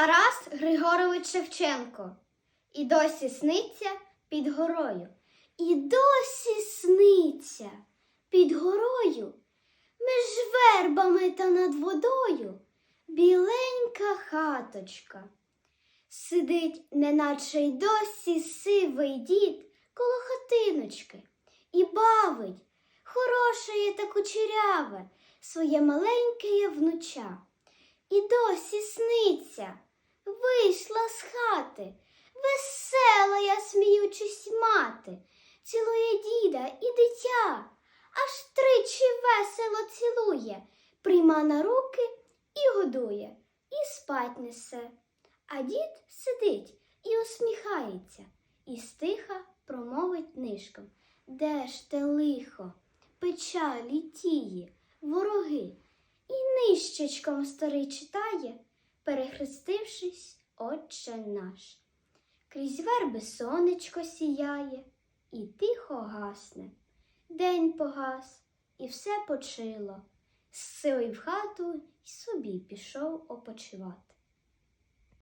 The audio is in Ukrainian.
Тарас Григорович Шевченко. І досі сниться під горою. І досі сниться під горою, між вербами та над водою біленька хаточка. Сидить, неначе й досі сивий дід коло хатиночки і бавить, хорошеє та кучеряве, своє маленьке внуча. І досі сниться, з хати, весела я сміючись мати, цілує діда і дитя, аж тричі весело цілує, прийма на руки і годує, і спать несе. А дід сидить і усміхається, і стиха промовить нишком. Де ж те лихо, печалі тії, вороги, і нищечком старий читає, перехрестившись, Отче наш. Крізь верби сонечко сіяє, і тихо гасне. День погас, і все почило. сили в хату й собі пішов опочивати.